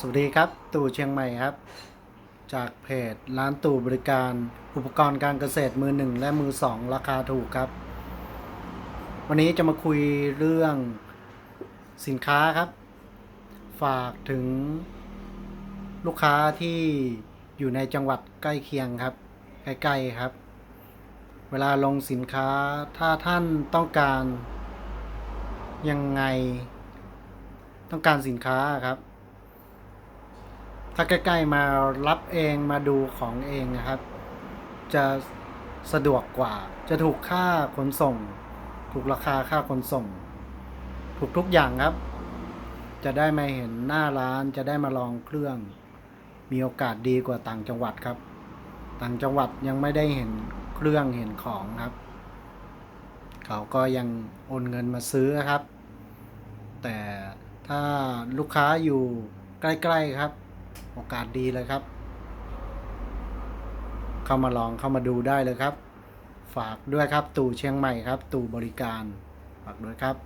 สวัสดีครับ ตู่เชียงใหม่ครับ จากเพจร้านตู่บริการอุปกรณ์การเกษตรมือหนึ่งและมือสองราคาถูกครับ วันนี้จะมาคุยเรื่องสินค้าครับ ฝากถึงลูกค้าที่อยู่ในจังหวัดใกล้เคียงครับ ใกล้ๆครับ เวลาลงสินค้าถ้าท่านต้องการยังไง ต้องการสินค้าครับ ถ้าใกล้ๆมารับเองมาดูของเองนะครับ จะสะดวกกว่า จะถูกค่าขนส่ง ถูกราคาค่าขนส่ง ถูกทุกอย่างครับ จะได้มาเห็นหน้าร้านจะได้มาลองเครื่อง มีโอกาสดีกว่าต่างจังหวัดครับ ต่างจังหวัดยังไม่ได้เห็นเครื่องเห็นของครับ เขาก็ยังโอนเงินมาซื้อครับ แต่ถ้าลูกค้าอยู่ใกล้ ๆครับ โอกาสดีเลยครับ เข้ามาลองเข้ามาดูได้เลยครับ ฝากด้วยครับตู่เชียงใหม่ครับ ตู่บริการ ฝากด้วยครับ